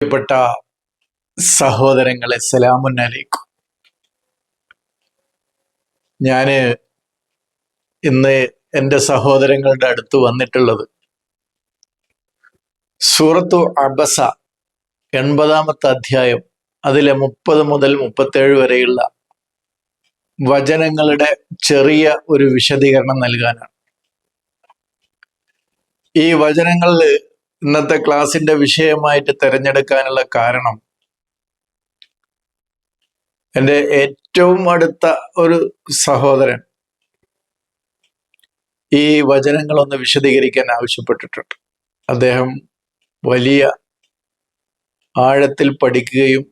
പ്രിയപ്പെട്ട സഹോദരങ്ങളെ സലാമുന്നലേക്കും. ഞാൻ ഇന്ന് എന്റെ സഹോദരങ്ങളുടെ അടുത്ത് വന്നിട്ടുള്ളത് സൂറത്തു അബസ എൺപതാമത്തെ അധ്യായം അതിലെ മുപ്പത് മുതൽ മുപ്പത്തേഴ് വരെയുള്ള വചനങ്ങളുടെ ചെറിയ ഒരു വിശദീകരണം നൽകാനാണ്. ഈ വചനങ്ങളിൽ ഇന്നത്തെ ക്ലാസിന്റെ വിഷയമായിട്ട് തിരഞ്ഞെടുക്കാനുള്ള കാരണം എന്റെ ഏറ്റവും അടുത്ത ഒരു സഹോദരൻ ഈ വചനങ്ങളൊന്ന് വിശദീകരിക്കാൻ ആവശ്യപ്പെട്ടിട്ടുണ്ട്. അദ്ദേഹം വലിയ ആഴത്തിൽ പഠിക്കുകയും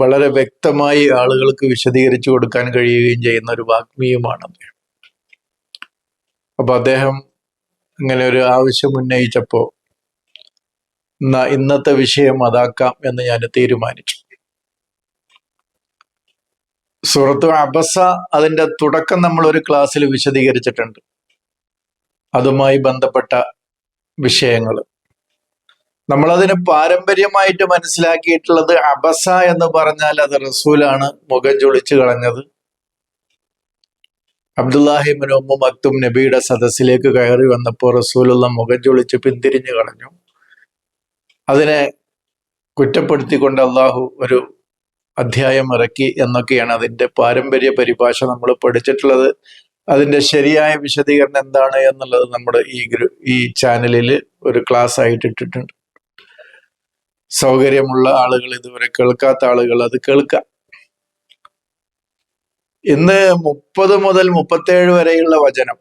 വളരെ വ്യക്തമായി ആളുകൾക്ക് വിശദീകരിച്ചു കൊടുക്കാൻ കഴിയുകയും ചെയ്യുന്ന ഒരു വാഗ്മിയുമാണ് അദ്ദേഹം. അപ്പൊ അദ്ദേഹം ഇങ്ങനെ ഒരു ആവശ്യം ഉന്നയിച്ചപ്പോൾ ഇന്നത്തെ വിഷയം അതാക്കാം എന്ന് ഞാൻ തീരുമാനിച്ചു. സുഹൃത്തു അബസ അതിന്റെ തുടക്കം നമ്മൾ ഒരു ക്ലാസ്സിൽ വിശദീകരിച്ചിട്ടുണ്ട്. അതുമായി ബന്ധപ്പെട്ട വിഷയങ്ങൾ. നമ്മളതിന് പാരമ്പര്യമായിട്ട് മനസ്സിലാക്കിയിട്ടുള്ളത് അബസ എന്ന് പറഞ്ഞാൽ അത് റസൂലാണ് മുഖം ചൊളിച്ചു കളഞ്ഞത്. അബ്ദുല്ലാഹിബിൻ ഉമ്മ മക്തും നബിയുടെ സദസ്സിലേക്ക് കയറി വന്നപ്പോൾ റസൂലുള്ള മുഖം ചൊളിച്ച് പിന്തിരിഞ്ഞു കളഞ്ഞു. അതിനെ കുറ്റപ്പെടുത്തിക്കൊണ്ട് അള്ളാഹു ഒരു അധ്യായം ഇറക്കി എന്നൊക്കെയാണ് അതിന്റെ പാരമ്പര്യ പരിഭാഷ നമ്മൾ പഠിച്ചിട്ടുള്ളത്. അതിന്റെ ശരിയായ വിശദീകരണം എന്താണ് എന്നുള്ളത് നമ്മുടെ ഈ ഗ്രൂ ഈ ചാനലിൽ ഒരു ക്ലാസ് ആയിട്ട് ഇട്ടിട്ടുണ്ട്. സൗകര്യമുള്ള ആളുകൾ ഇതുവരെ കേൾക്കാത്ത ആളുകൾ അത് കേൾക്കാം. ഇന്ന് മുപ്പത് മുതൽ മുപ്പത്തേഴ് വരെയുള്ള വചനം.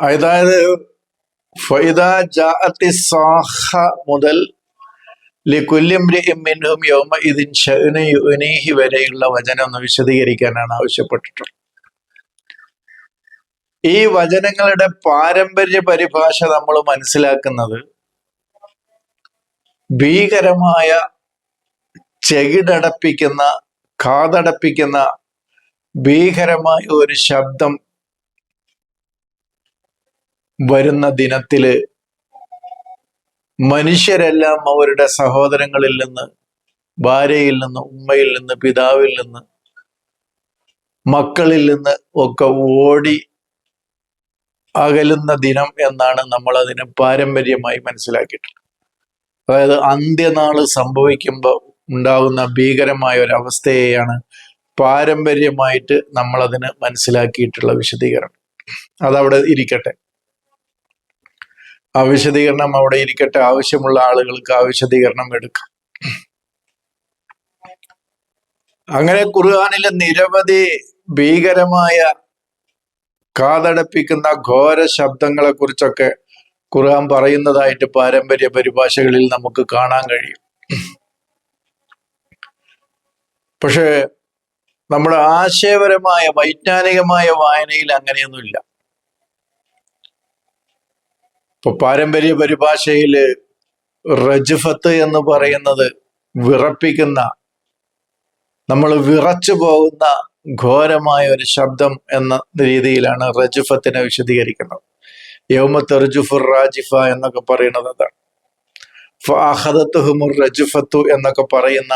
അതായത് മുതൽ വരെയുള്ള വചനം ഒന്ന് വിശദീകരിക്കാനാണ് ആവശ്യപ്പെട്ടിട്ടുള്ളത്. ഈ വചനങ്ങളുടെ പാരമ്പര്യ പരിഭാഷ നമ്മൾ മനസ്സിലാക്കുന്നത് ഭീകരമായ ചെകിടടപ്പിക്കുന്ന കാതടപ്പിക്കുന്ന ഭീകരമായ ഒരു ശബ്ദം വരുന്ന ദിനത്തിൽ മനുഷ്യരെല്ലാം അവരുടെ സഹോദരങ്ങളിൽ നിന്ന് ഭാര്യയിൽ നിന്ന് ഉമ്മയിൽ നിന്ന് പിതാവിൽ നിന്ന് മക്കളിൽ നിന്ന് ഒക്കെ ഓടി അകലുന്ന ദിനം എന്നാണ് നമ്മൾ അതിനെ പാരമ്പര്യമായി മനസ്സിലാക്കിയിട്ടുള്ളത്. അതായത് അന്ത്യനാൾ സംഭവിക്കുമ്പോൾ ഉണ്ടാകുന്ന ഭീകരമായ ഒരു അവസ്ഥയെയാണ് പാരമ്പര്യമായിട്ട് നമ്മൾ അതിന് മനസ്സിലാക്കിയിട്ടുള്ള വിശദീകരണം. അതവിടെ ഇരിക്കട്ടെ. ആ വിശദീകരണം അവിടെ ഇരിക്കട്ടെ. ആവശ്യമുള്ള ആളുകൾക്ക് ആ വിശദീകരണം എടുക്കാം. അങ്ങനെ ഖുർആാനിലെ നിരവധി ഭീകരമായ കാതടപ്പിക്കുന്ന ഘോര ശബ്ദങ്ങളെ കുറിച്ചൊക്കെ ഖുർആൻ പറയുന്നതായിട്ട് പാരമ്പര്യ പരിഭാഷകളിൽ നമുക്ക് കാണാൻ കഴിയും. പക്ഷേ നമ്മുടെ ആശയപരമായ വൈജ്ഞാനികമായ വായനയിൽ അങ്ങനെയൊന്നുമില്ല. ഇപ്പൊ പാരമ്പര്യ പരിഭാഷയിൽ റജ്ഫത്ത് എന്ന് പറയുന്നത് വിറപ്പിക്കുന്ന നമ്മൾ വിറച്ചു പോകുന്ന ഘോരമായ ഒരു ശബ്ദം എന്ന രീതിയിലാണ് റജുഫത്തിനെ വിശദീകരിക്കുന്നത്. യൗമത്ത് റജുഫുർ റാജിഫ എന്നൊക്കെ പറയുന്നത് അതാണ്. ഫഹദത്തുഹുമുർ റജുഫത്തു എന്നൊക്കെ പറയുന്ന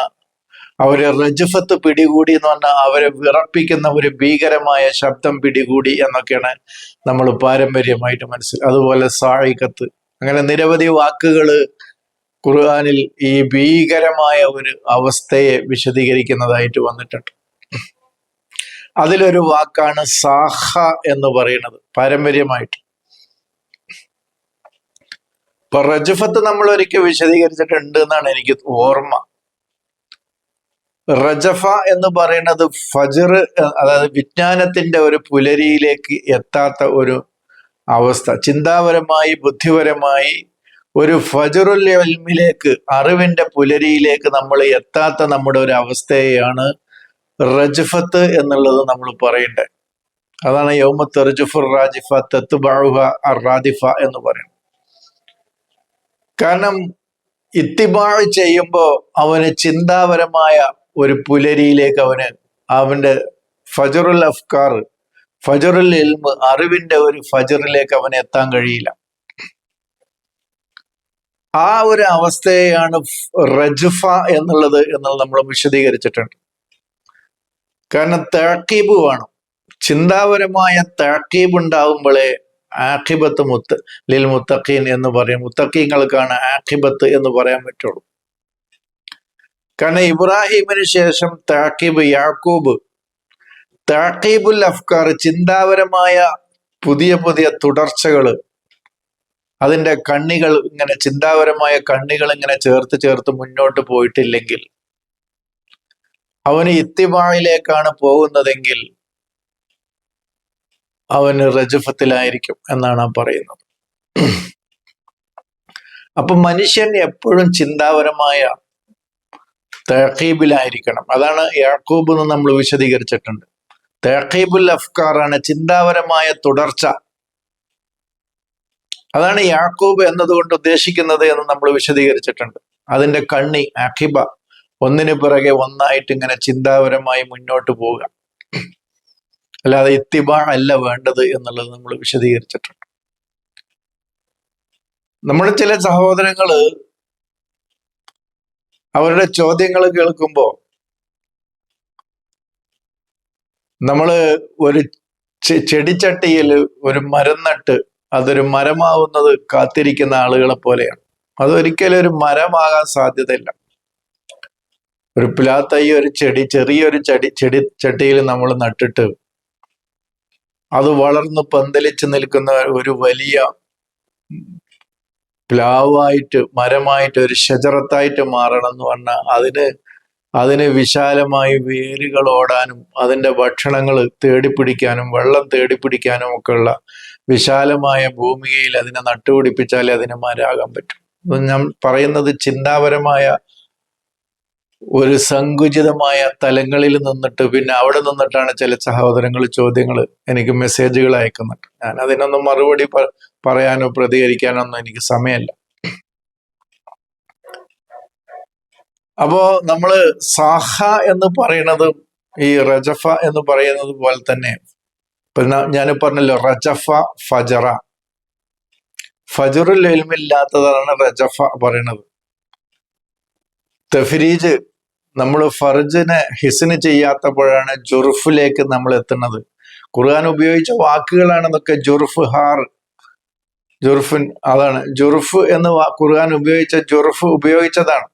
അവരെ റജഫത്ത് പിടികൂടി എന്ന് പറഞ്ഞാൽ അവരെ വിറപ്പിക്കുന്ന ഒരു ഭീകരമായ ശബ്ദം പിടികൂടി എന്നൊക്കെയാണ് നമ്മൾ പാരമ്പര്യമായിട്ട് മനസ്സിൽ അതുപോലെ സാഴിക്കത്ത് അങ്ങനെ നിരവധി വാക്കുകൾ ഖുർആാനിൽ ഈ ഭീകരമായ ഒരു അവസ്ഥയെ വിശദീകരിക്കുന്നതായിട്ട് വന്നിട്ടുണ്ട്. അതിലൊരു വാക്കാണ് സാഹ എന്ന് പറയുന്നത് പാരമ്പര്യമായിട്ട്. ഇപ്പൊ റജുഫത്ത് നമ്മൾ ഒരിക്കൽ വിശദീകരിച്ചിട്ടുണ്ട് എന്നാണ് എനിക്ക് ഓർമ്മ. റജഫ എന്ന് പറയുന്നത് ഫജർ അതായത് വിജ്ഞാനത്തിന്റെ ഒരു പുലരിയിലേക്ക് എത്താത്ത ഒരു അവസ്ഥ. ചിന്താപരമായി ബുദ്ധിപരമായി ഒരു ഫജറുൽ എൽമിലേക്ക് അറിവിന്റെ പുലരിയിലേക്ക് നമ്മൾ എത്താത്ത നമ്മുടെ ഒരു അവസ്ഥയെയാണ് റജഫത്ത് എന്നുള്ളത് നമ്മൾ പറയണ്ടേ. അതാണ് യൗമത്ത് റജുഫുർ റാജിഫ തത്തുബാഹുഹ അർ റാദിഫ എന്ന് പറയുന്നത്. കാരണം ഇത്തിബാഴ് ചെയ്യുമ്പോൾ അവന് ചിന്താപരമായ ഒരു പുലരിയിലേക്ക് അവന് അവന്റെ ഫജറുൽ അഫ്കാർ ഫജറുൽ എൽമ് അറിവിന്റെ ഒരു ഫജറിലേക്ക് അവന് എത്താൻ കഴിയില്ല. ആ ഒരു അവസ്ഥയാണ് റജുഫ എന്നുള്ളത് എന്നുള്ളത് നമ്മൾ വിശദീകരിച്ചിട്ടുണ്ട്. കാരണം താക്കീബ് വേണം. ചിന്താപരമായ താക്കീബ് ഉണ്ടാവുമ്പോഴേ ആഖിബത്ത് മുത്ത് ലിൽ മുത്തഖീൻ എന്ന് പറയും. മുത്തഖീങ്ങൾക്കാണ് ആഖിബത്ത് എന്ന് പറയാൻ പറ്റുള്ളൂ. കാരണം ഇബ്രാഹിമിന് ശേഷം താക്കീബ് യാക്കൂബ് താക്കീബുൽ അഫ്കാർ ചിന്താപരമായ പുതിയ പുതിയ തുടർച്ചകൾ അതിന്റെ കണ്ണികൾ ഇങ്ങനെ ചിന്താപരമായ കണ്ണികൾ ഇങ്ങനെ ചേർത്ത് ചേർത്ത് മുന്നോട്ട് പോയിട്ടില്ലെങ്കിൽ അവന് ഇത്തിമായിലേക്കാണ് പോകുന്നതെങ്കിൽ അവന് റജഫത്തിലായിരിക്കും എന്നാണ് പറയുന്നത്. അപ്പൊ മനുഷ്യൻ എപ്പോഴും ചിന്താപരമായ തഹീബിലായിരിക്കണം അതാണ് യാക്കൂബ് എന്ന് നമ്മൾ വിശദീകരിച്ചിട്ടുണ്ട്. തേഖീബുൽ അഫ്കാറാണ് ചിന്താപരമായ തുടർച്ച. അതാണ് യാക്കൂബ് എന്നതുകൊണ്ട് ഉദ്ദേശിക്കുന്നത് എന്ന് നമ്മൾ വിശദീകരിച്ചിട്ടുണ്ട്. അതിന്റെ കണ്ണി അഖിബ ഒന്നിനു പിറകെ ഒന്നായിട്ട് ഇങ്ങനെ ചിന്താപരമായി മുന്നോട്ട് പോവുക. അല്ലാതെ ഇത്തിബ അല്ല വേണ്ടത് എന്നുള്ളത് നമ്മൾ വിശദീകരിച്ചിട്ടുണ്ട്. നമ്മുടെ ചില സഹോദരങ്ങൾ അവരുടെ ചോദ്യങ്ങൾ കേൾക്കുമ്പോൾ നമ്മൾ ഒരു ചെടിച്ചട്ടിയിൽ ഒരു മരം നട്ട് അതൊരു മരമാവുന്നത് കാത്തിരിക്കുന്ന ആളുകളെ പോലെയാണ്. അതൊരിക്കലും ഒരു മരമാകാൻ സാധ്യതയില്ല. ഒരു പിലാത്തൈ ഒരു ചെടി ചെറിയൊരു ചെടി ചെടി ചട്ടിയിൽ നമ്മൾ നട്ടിട്ട് അത് വളർന്ന് പന്തലിച്ച് നിൽക്കുന്ന ഒരു വലിയ പ്ലാവായിട്ട് മരമായിട്ട് ഒരു ഷജറത്തായിട്ട് മാറണം എന്ന് പറഞ്ഞാൽ അതിന് അതിന് വിശാലമായി വേരുകൾ ഓടാനും അതിന്റെ ഭക്ഷണങ്ങൾ തേടിപ്പിടിക്കാനും വെള്ളം തേടിപ്പിടിക്കാനും ഒക്കെ ഉള്ള വിശാലമായ ഭൂമികയിൽ അതിനെ നട്ടുപിടിപ്പിച്ചാലേ അതിന് മരാകാൻ പറ്റും. ഞാൻ പറയുന്നത് ചിന്താപരമായ ഒരു സങ്കുചിതമായ തലങ്ങളിൽ നിന്നിട്ട് പിന്നെ അവിടെ നിന്നിട്ടാണ് ചില സഹോദരങ്ങൾ ചോദ്യങ്ങൾ എനിക്ക് മെസ്സേജുകൾ അയക്കുന്നുണ്ട് ഞാൻ അതിനൊന്നും മറുപടി പറയാനോ പ്രതികരിക്കാനോ ഒന്നും എനിക്ക് സമയമല്ല. അപ്പോ നമ്മൾ സാഹ എന്ന് പറയുന്നത് ഈ റജഫ എന്ന് പറയുന്നത് പോലെ തന്നെ ഞാൻ പറഞ്ഞല്ലോ റജഫ ഫജറ. ഫജറുൽ എൽമില്ലാത്തതാണ് റജഫ പറയണത് തഫരീജ് നമ്മൾ ഫർജിനെ ഹിസിന് ചെയ്യാത്തപ്പോഴാണ് ജുറുഫിലേക്ക് നമ്മൾ എത്തുന്നത് ഖുർആൻ ഉപയോഗിച്ച വാക്കുകളാണെന്നൊക്കെ ജുർഫ് ഹാർ ജുർഫിൻ അതാണ്. ജുർഫ് എന്ന് ഖുർആൻ ഉപയോഗിച്ച ജുർഫ് ഉപയോഗിച്ചതാണ്.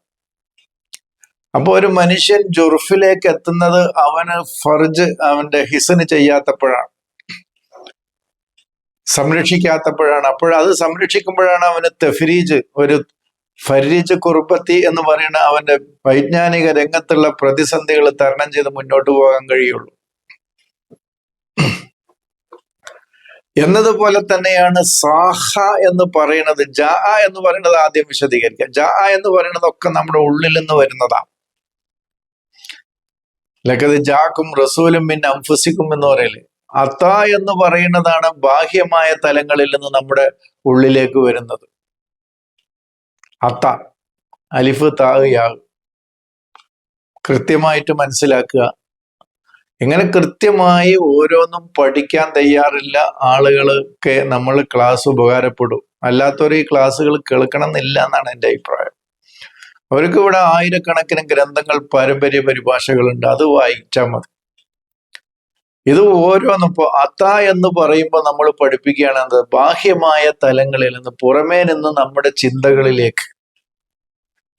അപ്പോൾ ഒരു മനുഷ്യൻ ജുർഫിലേക്ക് എത്തുന്നത് അവന് ഫർജ് അവന്റെ ഹിസന് ചെയ്യാത്തപ്പോഴാണ്. സംരക്ഷിക്കാത്തപ്പോഴാണ്. അപ്പോഴത് സംരക്ഷിക്കുമ്പോഴാണ് അവന് തെഫ്രീജ് ഒരു ഫരീജ് കുറുപ്പത്തി എന്ന് പറയുന്ന അവന്റെ വൈജ്ഞാനിക രംഗത്തുള്ള പ്രതിസന്ധികൾ തരണം ചെയ്ത് മുന്നോട്ട് പോകാൻ കഴിയുള്ളൂ. എന്നതുപോലെ തന്നെയാണ് സാഹ എന്ന് പറയുന്നത് ജാ എന്ന് പറയുന്നത് ആദ്യം വിശദീകരിക്കുക. ജാ എന്ന് പറയുന്നതൊക്കെ നമ്മുടെ ഉള്ളിൽ നിന്ന് വരുന്നതാണ്. ലക്കത് ജാക്കും റസൂലും പിന്നെ അംഫുസിക്കും എന്ന് പറയൽ അത്ത എന്ന് പറയുന്നതാണ് ബാഹ്യമായ തലങ്ങളിൽ നിന്ന് നമ്മുടെ ഉള്ളിലേക്ക് വരുന്നത്. അത്ത അലിഫ് താഹ് യാ കൃത്യമായിട്ട് മനസ്സിലാക്കുക. ഇങ്ങനെ കൃത്യമായി ഓരോന്നും പഠിക്കാൻ തയ്യാറില്ല. ആളുകൾക്ക് നമ്മൾ ക്ലാസ് ഉപകാരപ്പെടും. അല്ലാത്തവർ ഈ ക്ലാസ്സുകൾ കേൾക്കണം എന്നില്ല എന്നാണ് എന്റെ അഭിപ്രായം. അവർക്ക് ഇവിടെ ആയിരക്കണക്കിന് ഗ്രന്ഥങ്ങൾ പാരമ്പര്യ പരിഭാഷകളുണ്ട്. അത് വായിച്ചാൽ മതി. ഇത് ഓരോന്നും ഇപ്പോൾ അത്ത എന്ന് പറയുമ്പോൾ നമ്മൾ പഠിപ്പിക്കുകയാണെന്നത് ബാഹ്യമായ തലങ്ങളിൽ നിന്ന് പുറമേ നിന്ന് നമ്മുടെ ചിന്തകളിലേക്ക്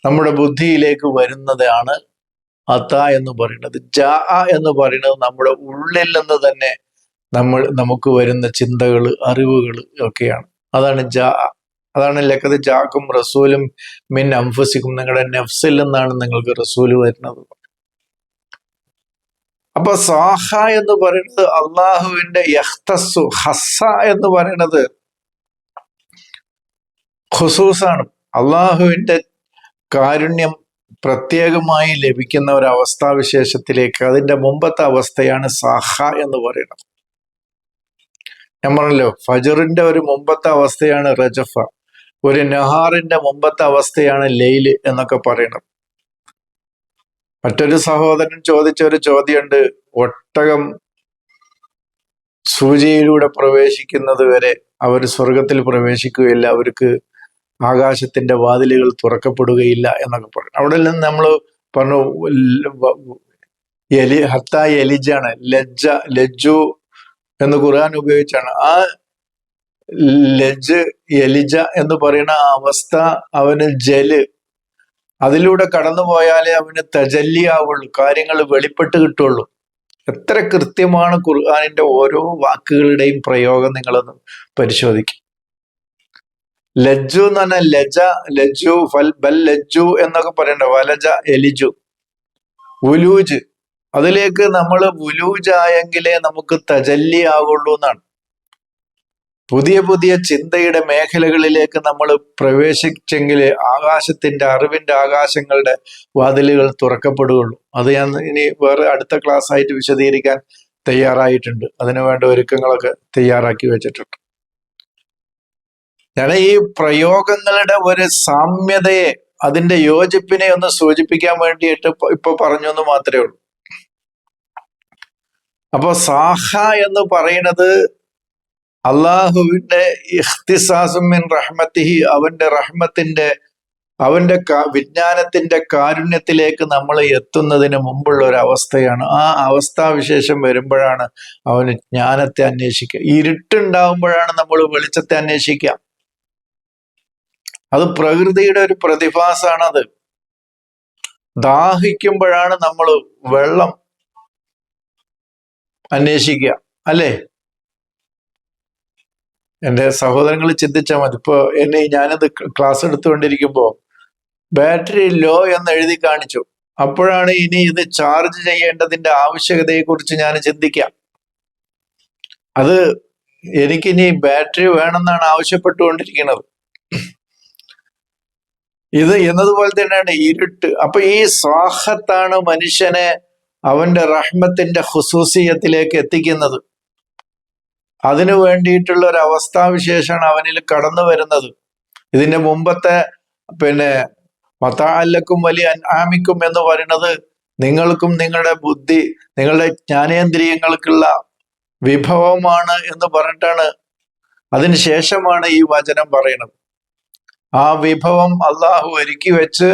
നമ്മുടെ ബുദ്ധിയിലേക്ക് വരുന്നതാണ് അത്ത എന്ന് പറയുന്നത്. ജ എന്ന് പറയുന്നത് നമ്മുടെ ഉള്ളിൽ നിന്ന് തന്നെ നമ്മൾ നമുക്ക് വരുന്ന ചിന്തകൾ അറിവുകൾ ഒക്കെയാണ്. അതാണ് ജ അതാണ് ലക്കത് ജാക്കും റസൂലും മിൻ അംഫസിക്കും നിങ്ങളുടെ നെഫ്സിൽ നിന്നാണ് നിങ്ങൾക്ക് റസൂൽ വരുന്നത്. അപ്പൊ സാഹ എന്ന് പറയുന്നത് അള്ളാഹുവിന്റെ യഹ്തസ്സു ഹസ എന്ന് പറയുന്നത് ഖുസൂസാണ്. അള്ളാഹുവിന്റെ കാരുണ്യം പ്രത്യേകമായി ലഭിക്കുന്ന ഒരു അവസ്ഥാവിശേഷത്തിലേക്ക് അതിന്റെ മുമ്പത്തെ അവസ്ഥയാണ് സാഹ എന്ന് പറയുന്നത്. ഞാൻ പറഞ്ഞല്ലോ ഫജറിന്റെ ഒരു മുമ്പത്തെ അവസ്ഥയാണ് റജഫ ഒരു നെഹാറിന്റെ മുമ്പത്തെ അവസ്ഥയാണ് ലെയിൽ എന്നൊക്കെ പറയുന്നത്. മറ്റൊരു സഹോദരൻ ചോദിച്ച ഒരു ചോദ്യമുണ്ട് ഒട്ടകം സൂചിയിലൂടെ പ്രവേശിക്കുന്നത് വരെ അവർ സ്വർഗത്തിൽ പ്രവേശിക്കുകയില്ല അവർക്ക് ആകാശത്തിന്റെ വാതിലുകൾ തുറക്കപ്പെടുകയില്ല എന്നൊക്കെ പറഞ്ഞു. അവിടെ നിന്ന് നമ്മൾ പറഞ്ഞു എലി ഹത്ത എലിജാണ് ലജ്ജ ലജ്ജു എന്ന് ഖുർആൻ ഉപയോഗിച്ചാണ്. ആ ലജ് എലിജ എന്ന് പറയുന്ന അവസ്ഥ അവന് ജൽ. അതിലൂടെ കടന്നു പോയാലേ അവന് തജല്ലിയാവുള്ളൂ കാര്യങ്ങൾ വെളിപ്പെട്ട് കിട്ടുള്ളൂ. എത്ര കൃത്യമാണ് ഖുർആാനിന്റെ ഓരോ വാക്കുകളുടെയും പ്രയോഗം നിങ്ങളൊന്ന് പരിശോധിക്കും. ലജ്ജു എന്ന് പറഞ്ഞാൽ ലജ ലജ്ജു ഫൽ ബൽ ലജ്ജു എന്നൊക്കെ പറയണ്ട. വലജ എലിജു ഉലൂജ്. അതിലേക്ക് നമ്മൾ ഉലൂജായെങ്കിലേ നമുക്ക് തജല്ലി ആകുള്ളൂ എന്നാണ്. പുതിയ പുതിയ ചിന്തയുടെ മേഖലകളിലേക്ക് നമ്മൾ പ്രവേശിച്ചെങ്കിൽ ആകാശത്തിന്റെ അറിവിന്റെ ആകാശങ്ങളുടെ വാതിലുകൾ തുറക്കപ്പെടുകയുള്ളൂ. അത് ഞാൻ ഇനി വേറെ അടുത്ത ക്ലാസ് ആയിട്ട് വിശദീകരിക്കാൻ തയ്യാറായിട്ടുണ്ട്. അതിനു വേണ്ട ഒരുക്കങ്ങളൊക്കെ തയ്യാറാക്കി വെച്ചിട്ടുണ്ട്. ഞാൻ ഈ പ്രയോഗങ്ങളുടെ ഒരു സാമ്യതയെ അതിന്റെ യോജിപ്പിനെ ഒന്ന് സൂചിപ്പിക്കാൻ വേണ്ടിയിട്ട് ഇപ്പൊ- പറഞ്ഞു എന്ന് മാത്രമേ ഉള്ളൂ. അപ്പൊ സാഹ എന്ന് പറയുന്നത് അള്ളാഹുവിന്റെ ഇഹ്തിസാസുമിൻ റഹ്മത്തിഹി അവന്റെ റഹ്മത്തിന്റെ അവന്റെ വിജ്ഞാനത്തിന്റെ കാരുണ്യത്തിലേക്ക് നമ്മൾ എത്തുന്നതിന് മുമ്പുള്ള ഒരു അവസ്ഥയാണ്. ആ അവസ്ഥാവിശേഷം വരുമ്പോഴാണ് അവന് ജ്ഞാനത്തെ അന്വേഷിക്കുക. ഇരുട്ടുണ്ടാവുമ്പോഴാണ് നമ്മൾ വെളിച്ചത്തെ അന്വേഷിക്കുക. അത് പ്രകൃതിയുടെ ഒരു പ്രതിഭാസമാണത് ദാഹിക്കുമ്പോഴാണ് നമ്മൾ വെള്ളം അന്വേഷിക്കുക അല്ലേ? എന്റെ സഹോദരങ്ങൾ ചിന്തിച്ചാൽ മതി. ഇപ്പൊ എന്നെ ഞാനത് ക്ലാസ് എടുത്തുകൊണ്ടിരിക്കുമ്പോ ബാറ്ററി ലോ എന്ന് എഴുതി കാണിച്ചു. അപ്പോഴാണ് ഇനി ഇത് ചാർജ് ചെയ്യേണ്ടതിന്റെ ആവശ്യകതയെ കുറിച്ച് ഞാൻ ചിന്തിക്കാം അത് എനിക്കിനി ബാറ്ററി വേണമെന്നാണ് ആവശ്യപ്പെട്ടുകൊണ്ടിരിക്കുന്നത്. ഇത് എന്നതുപോലെ തന്നെയാണ് ഇരുട്ട്. അപ്പൊ ഈ സ്വാഹത്താണ് മനുഷ്യനെ അവന്റെ റഹ്മത്തിന്റെ ഹുസൂസിയത്തിലേക്ക് എത്തിക്കുന്നത്. അതിനു വേണ്ടിയിട്ടുള്ള ഒരു അവസ്ഥാവിശേഷമാണ് അവനിൽ കടന്നു വരുന്നത്. ഇതിന്റെ മുമ്പത്തെ പിന്നെ മത്താലക്കും വലിയ അനാമിക്കും എന്ന് പറയുന്നത് നിങ്ങൾക്കും നിങ്ങളുടെ ബുദ്ധി നിങ്ങളുടെ ജ്ഞാനേന്ദ്രിയങ്ങൾക്കുള്ള വിഭവമാണ് എന്ന് പറഞ്ഞിട്ടാണ് അതിനുശേഷമാണ് ഈ വചനം പറയുന്നത്. ആ വിഭവം അള്ളാഹു ഒരുക്കി വെച്ച്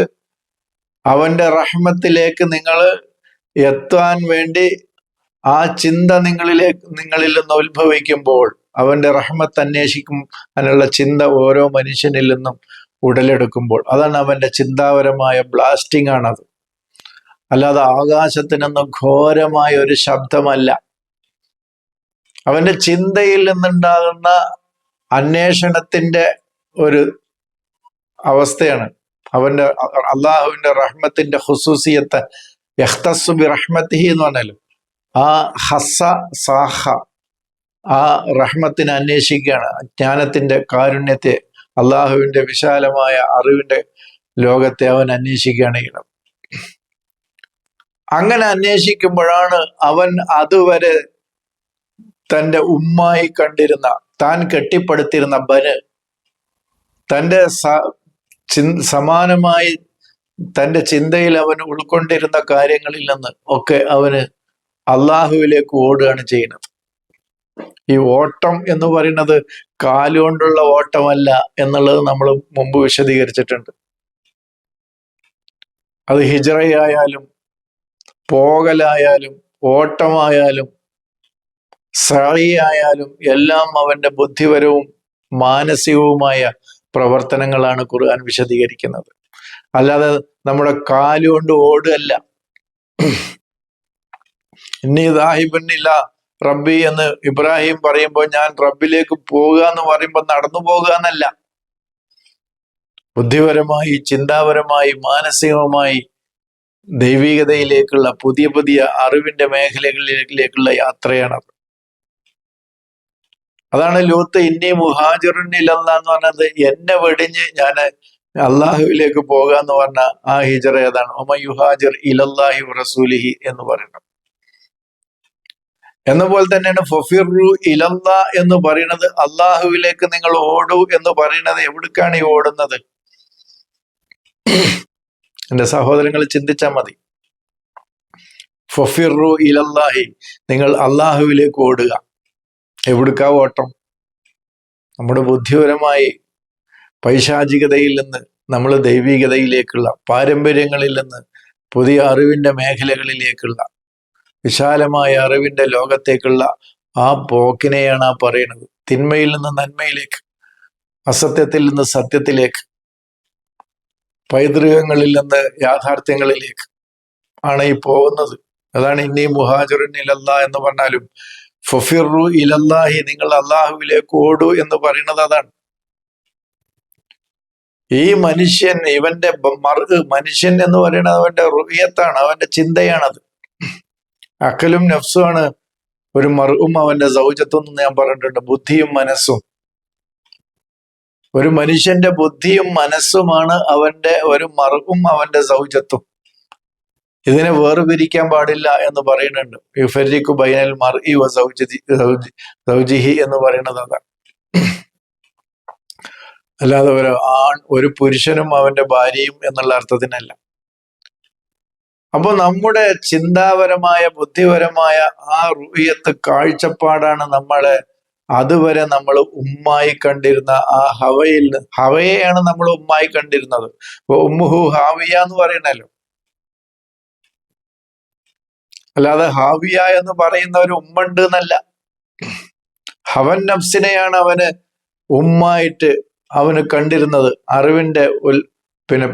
അവന്റെ റഹ്മത്തിലേക്ക് നിങ്ങൾ എത്താൻ വേണ്ടി ആ ചിന്ത നിങ്ങളിലേക്ക് നിങ്ങളിൽ നിന്ന് ഉത്ഭവിക്കുമ്പോൾ അവന്റെ റഹ്മത്ത് അന്വേഷിക്കും അതിനുള്ള ചിന്ത ഓരോ മനുഷ്യനിൽ നിന്നും ഉടലെടുക്കുമ്പോൾ. അതാണ് അവന്റെ ചിന്താപരമായ ബ്ലാസ്റ്റിംഗ് ആണത്. അല്ലാതെ ആകാശത്തിനൊന്നും ഘോരമായ ഒരു ശബ്ദമല്ല. അവന്റെ ചിന്തയിൽ നിന്നുണ്ടാകുന്ന അന്വേഷണത്തിന്റെ ഒരു അവസ്ഥയാണ്. അവന്റെ അള്ളാഹുവിന്റെ റഹ്മത്തിന്റെ ഹുസൂസിയത്ത് യഹ്തസുബി റഹ്മത്തിഹി എന്ന് പറഞ്ഞാലും ആ ഹസ സാഹ ആ റഹ്മത്തിനെ അന്വേഷിക്കുകയാണ്. ജ്ഞാനത്തിന്റെ കാരുണ്യത്തെ അള്ളാഹുവിന്റെ വിശാലമായ അറിവിന്റെ ലോകത്തെ അവൻ അന്വേഷിക്കുകയാണ് ചെയ്യുന്നത്. അങ്ങനെ അന്വേഷിക്കുമ്പോഴാണ് അവൻ അതുവരെ തന്റെ ഉമ്മായി കണ്ടിരുന്ന താൻ കെട്ടിപ്പടുത്തിരുന്ന ബന് തന്റെ ചിൻ- സമാനമായി തന്റെ ചിന്തയിൽ അവൻ ഉൾക്കൊണ്ടിരുന്ന കാര്യങ്ങളിൽ നിന്ന് ഒക്കെ അവന് അള്ളാഹുവിലേക്ക് ഓടുകയാണ് ചെയ്യുന്നത്. ഈ ഓട്ടം എന്ന് പറയുന്നത് കാലുകൊണ്ടുള്ള ഓട്ടമല്ല എന്നുള്ളത് നമ്മൾ മുമ്പ് വിശദീകരിച്ചിട്ടുണ്ട്. അത് ഹിജറയായാലും പോകലായാലും ഓട്ടമായാലും ആയാലും എല്ലാം അവന്റെ ബുദ്ധിപരവും മാനസികവുമായ പ്രവർത്തനങ്ങളാണ് ഖുർആൻ വിശദീകരിക്കുന്നത്. അല്ലാതെ നമ്മുടെ കാലുകൊണ്ട് ഓടുകയല്ല. ഇനി ദാഹിബന്നില്ല റബ്ബി എന്ന് ഇബ്രാഹിം പറയുമ്പോൾ ഞാൻ റബ്ബിലേക്ക് പോകുക എന്ന് പറയുമ്പോൾ നടന്നു പോകുക എന്നല്ല. ബുദ്ധിപരമായി ചിന്താപരമായി മാനസികമായി ദൈവികതയിലേക്കുള്ള പുതിയ പുതിയ അറിവിന്റെ മേഖലകളിലേക്കുള്ള യാത്രയാണത് അതാണ് ലൂത്ത് ഇന്നി എന്ന് പറഞ്ഞത് എന്നെ വെടിഞ്ഞ് ഞാൻ അള്ളാഹുവിലേക്ക് പോകാന്ന് പറഞ്ഞ ആ ഹിജറ ഏതാണ്? ഒമ യുഹാജിർ ഇലല്ലാഹി റസൂലിഹി എന്ന് പറയുന്നത് എന്ന പോലെ തന്നെയാണ് ഫഫിറു ഇലല്ല എന്ന് പറയുന്നത് അള്ളാഹുവിലേക്ക് നിങ്ങൾ ഓടൂ എന്ന് പറയുന്നത് എവിടേക്കാണ് ഈ ഓടുന്നത്? എന്റെ സഹോദരങ്ങൾ ചിന്തിച്ചാൽ മതി. ഫഫിറു ഇലല്ലാഹി നിങ്ങൾ അള്ളാഹുവിലേക്ക് ഓടുക. എവിടുക്കാ ഓട്ടം? നമ്മുടെ ബുദ്ധിപരമായി പൈശാചികതയിൽ നിന്ന് നമ്മൾ ദൈവികതയിലേക്കുള്ള പാരമ്പര്യങ്ങളിൽ നിന്ന് പുതിയ അറിവിന്റെ മേഖലകളിലേക്കുള്ള വിശാലമായ അറിവിന്റെ ലോകത്തേക്കുള്ള ആ പോക്കിനെയാണ് ആ പറയുന്നത്. തിന്മയിൽ നിന്ന് നന്മയിലേക്ക് അസത്യത്തിൽ നിന്ന് സത്യത്തിലേക്ക് പൈതൃകങ്ങളിൽ നിന്ന് യാഥാർത്ഥ്യങ്ങളിലേക്ക് ആണ് ഈ പോകുന്നത്. അതാണ് ഇനി മുഹാജുറിനിലല്ല എന്ന് പറഞ്ഞാലും ഫഫിറു ഇലല്ലാഹി നിങ്ങൾ അള്ളാഹുവിലേക്ക് ഓടൂ എന്ന് പറയുന്നത് അതാണ്. ഈ മനുഷ്യൻ ഇവന്റെ മനുഷ്യൻ എന്ന് പറയുന്നത് അവന്റെ റുയത്താണ് അവന്റെ ചിന്തയാണത്. അക്കലും നഫ്സുമാണ് ഒരു മറുവും അവന്റെ സൗജത്വം എന്ന് ഞാൻ പറഞ്ഞിട്ടുണ്ട് ബുദ്ധിയും മനസ്സും. ഒരു മനുഷ്യന്റെ ബുദ്ധിയും മനസ്സുമാണ് അവന്റെ ഒരു മറുവും അവന്റെ സൗജത്വം. ഇതിനെ വേർപിരിക്കാൻ പാടില്ല എന്ന് പറയുന്നുണ്ട്. യുഫരിക്കു ബൈനൽ മർ ഇ സൗജിഹി എന്ന് പറയുന്നത് അതാണ് അല്ലാതെ ഒരു ആൺ ഒരു പുരുഷനും അവന്റെ ഭാര്യയും എന്നുള്ള അർത്ഥത്തിനല്ല. അപ്പൊ നമ്മുടെ ചിന്താപരമായ ബുദ്ധിപരമായ ആ റുയത്ത് കാഴ്ചപ്പാടാണ് നമ്മളെ അതുവരെ നമ്മൾ ഉമ്മായി കണ്ടിരുന്ന ആ ഹവയിൽ ഹവയെയാണ് നമ്മൾ ഉമ്മായി കണ്ടിരുന്നത്. ഉമ്മുഹു ഹാവിയ എന്ന് പറയണല്ലോ. അല്ലാതെ ഹാവിയ എന്ന് പറയുന്ന ഒരു ഉമ്മണ്ട് എന്നല്ല. ഹവൻ നഫ്സിനെയാണ് അവന് ഉമ്മായിട്ട് അവന് കണ്ടിരുന്നത്. അറിവിന്റെ ഉൽ പിന്നെ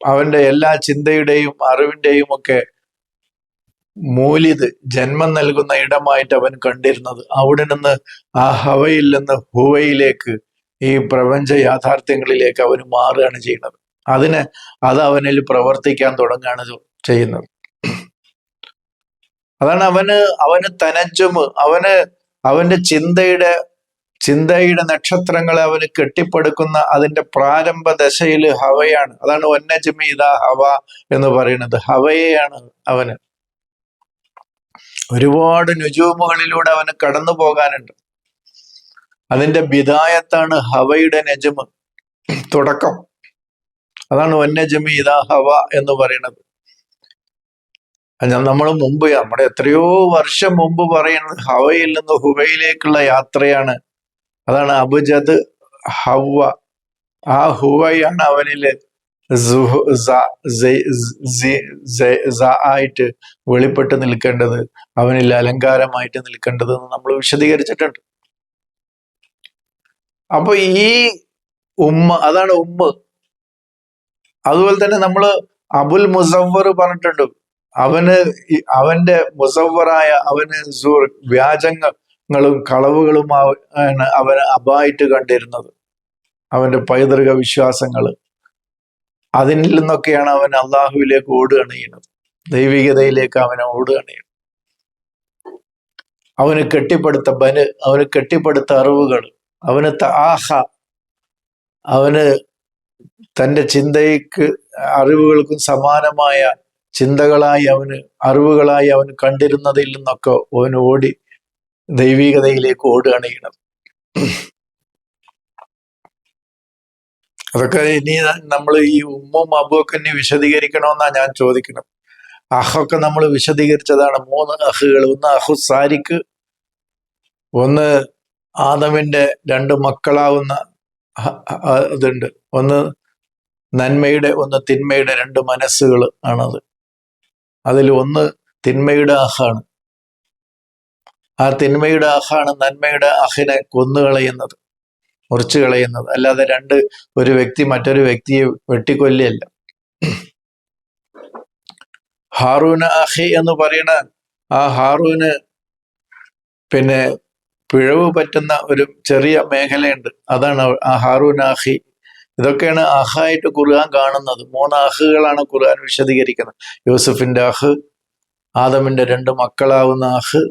അവന്റെ എല്ലാ ചിന്തയുടെയും അറിവിന്റെയും ഒക്കെ മൂലിത് ജന്മം നൽകുന്ന ഇടമായിട്ട് അവൻ കണ്ടിരുന്നത്. അവിടെ നിന്ന് ആ ഹവയിൽ നിന്ന് ഹുവയിലേക്ക് ഈ പ്രപഞ്ച യാഥാർത്ഥ്യങ്ങളിലേക്ക് അവന് മാറുകയാണ് ചെയ്യുന്നത്. അതിന് അത് അവനിൽ പ്രവർത്തിക്കാൻ തുടങ്ങുകയാണ് ചെയ്യുന്നത്. അതാണ് അവന് അവന് തനജ്ജും അവന് അവന്റെ ചിന്തയുടെ ചിന്തയുടെ നക്ഷത്രങ്ങളെ അവന് കെട്ടിപ്പടുക്കുന്ന അതിന്റെ പ്രാരംഭ ദശയിൽ ഹവയാണ്. അതാണ് ഒന്നജമി ഇതാ ഹവ എന്ന് പറയുന്നത്. ഹവയെയാണ് അവന്. ഒരുപാട് നുജൂമുകളിലൂടെ അവന് കടന്നു പോകാനുണ്ട്. അതിന്റെ വിധായത്താണ് ഹവയുടെ നജമ്. തുടക്കം. അതാണ് ഒന്നജമി ഇതാ ഹവ എന്ന് പറയുന്നത്. നമ്മൾ മുമ്പ് നമ്മുടെ എത്രയോ വർഷം മുമ്പ് പറയുന്നത് ഹവയിൽ നിന്ന് ഹുവയിലേക്കുള്ള യാത്രയാണ്. അതാണ് അബുജദ് ഹവ ആ ഹുവയാണ് അവനിൽ ആയിട്ട് വെളിപ്പെട്ട് നിൽക്കേണ്ടത് അവനിൽ അലങ്കാരമായിട്ട് നിൽക്കേണ്ടത് എന്ന് നമ്മൾ വിശദീകരിച്ചിട്ടുണ്ട്. അപ്പൊ ഈ ഉമ്മ അതാണ് ഉമ്മ. അതുപോലെ തന്നെ നമ്മൾ അബുൽ മുസവർ പറഞ്ഞിട്ടുണ്ട് അവന് അവന്റെ മുസവറായ അവന് വ്യാജങ്ങളും കളവുകളും ആണ് അവന് അബായിട്ട് കണ്ടിരുന്നത്. അവന്റെ പൈതൃക വിശ്വാസങ്ങൾ അതിൽ നിന്നൊക്കെയാണ് അവൻ അള്ളാഹുവിലേക്ക് ഓടുകയാണ് ദൈവികതയിലേക്ക് അവനെ ഓടുകയാണ് ചെയ്യുന്നത് അവന് കെട്ടിപ്പടുത്ത ബന് അവന് കെട്ടിപ്പടുത്ത അറിവുകൾ അവന് ആഹ അവന് തന്റെ ചിന്തയ്ക്ക് അറിവുകൾക്കും സമാനമായ ചിന്തകളായി അവന് അറിവുകളായി അവൻ കണ്ടിരുന്നതിൽ നിന്നൊക്കെ അവൻ ഓടി ദൈവികതയിലേക്ക് ഓടുകയാണ് ചെയ്യുന്നത് അതൊക്കെ ഇനി നമ്മൾ ഈ ഉമ്മും അബുവൊക്കെ ഇനി വിശദീകരിക്കണമെന്നാ ഞാൻ ചോദിക്കണം അഹൊക്കെ നമ്മൾ വിശദീകരിച്ചതാണ്. മൂന്ന് അഹുകൾ. ഒന്ന് അഹു സാരിക്ക് ഒന്ന് ആദമിന്റെ രണ്ട് മക്കളാവുന്ന ഇതുണ്ട് ഒന്ന് നന്മയുടെ ഒന്ന് തിന്മയുടെ രണ്ട് മനസ്സുകൾ ആണത്. അതിൽ ഒന്ന് തിന്മയുടെ അഹാണ് ആ തിന്മയുടെ അഹാണ് നന്മയുടെ അഹിനെ കൊന്നുകളയുന്നത് മുറിച്ചു കളയുന്നത്. അല്ലാതെ രണ്ട് ഒരു വ്യക്തി മറ്റൊരു വ്യക്തിയെ വെട്ടിക്കൊല്ലല്ല ഹാറൂന് അഹി എന്ന് പറയുന്ന ആ ഹാറൂന് പിന്നെ പിഴവ് പറ്റുന്ന ഒരു ചെറിയ മേഖലയുണ്ട്. അതാണ് ആ ഹാറൂൻ അഹി ഇതൊക്കെയാണ് അഹായിട്ട് ഖുർആൻ കാണുന്നത്. മൂന്ന് അഹുകളാണ് ഖുർആൻ വിശദീകരിക്കുന്നത്. യൂസഫിന്റെ അഹ് ആദമിന്റെ രണ്ട് മക്കളാവുന്ന അഹ്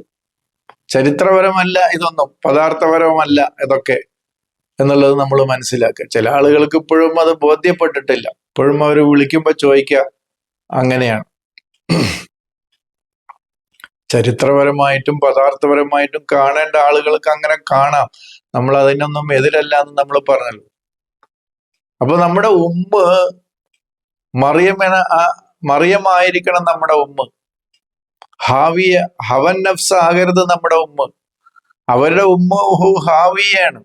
ചരിത്രപരമല്ല ഇതൊന്നും പദാർത്ഥപരവുമല്ല ഇതൊക്കെ എന്നുള്ളത് നമ്മൾ മനസ്സിലാക്കുക. ചില ആളുകൾക്ക് ഇപ്പോഴും അത് ബോധ്യപ്പെട്ടിട്ടില്ല. ഇപ്പോഴും അവർ വിളിക്കുമ്പോൾ ചോദിക്കുക അങ്ങനെയാണ്. ചരിത്രപരമായിട്ടും പദാർത്ഥപരമായിട്ടും കാണേണ്ട ആളുകൾക്ക് അങ്ങനെ കാണാം. നമ്മൾ അതിനൊന്നും എതിരല്ല എന്ന് നമ്മൾ പറഞ്ഞല്ലോ. അപ്പൊ നമ്മുടെ ഉമ്മ മറിയമ്മ മറിയമായിരിക്കണം നമ്മുടെ ഉമ്മ. ഹാവിയ ഹവൻ നഫ്സ് ആകരുത് നമ്മുടെ ഉമ്മ. അവരുടെ ഉമ്മ ഹാവിയാണ്.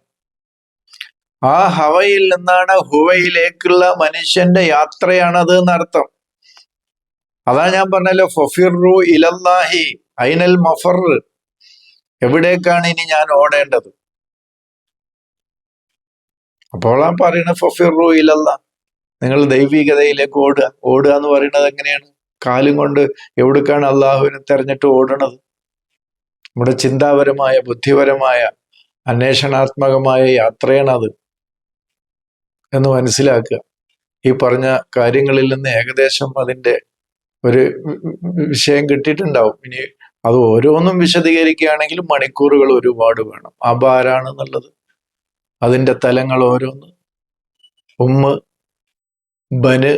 ആ ഹവയിൽ നിന്നാണ് ഹുവയിലേക്കുള്ള മനുഷ്യന്റെ യാത്രയാണത് എന്നർത്ഥം. അതാ ഞാൻ പറഞ്ഞല്ലോ ഫഫിറു ഇലല്ലാഹി ഐനൽ മഫർ. എവിടേക്കാണ് ഇനി ഞാൻ ഓടേണ്ടത്? അപ്പോൾ ആ പറയുന്നത് ഫഫിറു ഇലല്ല. നിങ്ങൾ ദൈവികതയിലേക്ക് ഓടുക. ഓടുക എന്ന് പറയുന്നത് എങ്ങനെയാണ്? കാലും കൊണ്ട് എവിടേക്കാണ് അള്ളാഹുവിനെ തെരഞ്ഞിട്ട് ഓടണത്? നമ്മുടെ ചിന്താപരമായ ബുദ്ധിപരമായ അന്വേഷണാത്മകമായ യാത്രയാണത് എന്ന് മനസ്സിലാക്കുക. ഈ പറഞ്ഞ കാര്യങ്ങളിൽ നിന്ന് ഏകദേശം അതിന്റെ ഒരു വിഷയം കിട്ടിയിട്ടുണ്ടാവും. ഇനി അത് ഓരോന്നും വിശദീകരിക്കുകയാണെങ്കിൽ മണിക്കൂറുകൾ ഒരുപാട് വേണം. അബ ആരാണെന്നുള്ളത് അതിന്റെ തലങ്ങൾ ഓരോന്ന്. ഉമ്മ് ബന്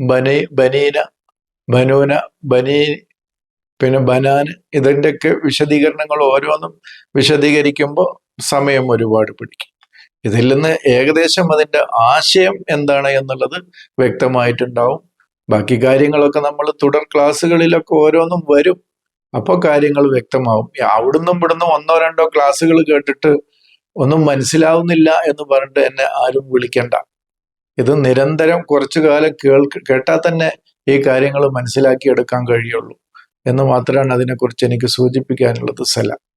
ബന ബനീന ബനൂന ബനീ പിന്നെ ബനാന്. ഇതിന്റെയൊക്കെ വിശദീകരണങ്ങൾ ഓരോന്നും വിശദീകരിക്കുമ്പോൾ സമയം ഒരുപാട് പിടിക്കും. ഇതിൽ നിന്ന് ഏകദേശം അതിന്റെ ആശയം എന്താണ് എന്നുള്ളത് വ്യക്തമായിട്ടുണ്ടാവും. ബാക്കി കാര്യങ്ങളൊക്കെ നമ്മൾ തുടർ ക്ലാസ്സുകളിലൊക്കെ ഓരോന്നും വരും. അപ്പോൾ കാര്യങ്ങൾ വ്യക്തമാവും. അവിടുന്നും ഇവിടുന്നും ഒന്നോ രണ്ടോ ക്ലാസ്സുകൾ കേട്ടിട്ട് ഒന്നും മനസ്സിലാവുന്നില്ല എന്ന് പറഞ്ഞിട്ട് എന്നെ ആരും വിളിക്കണ്ട. ഇത് നിരന്തരം കുറച്ചു കാലം കേൾക്ക് കേട്ടാൽ തന്നെ ഈ കാര്യങ്ങൾ മനസ്സിലാക്കിയെടുക്കാൻ കഴിയുള്ളൂ. എന്ന് മാത്രമാണ് അതിനെക്കുറിച്ച് എനിക്ക് സൂചിപ്പിക്കാനുള്ളത് സലാം.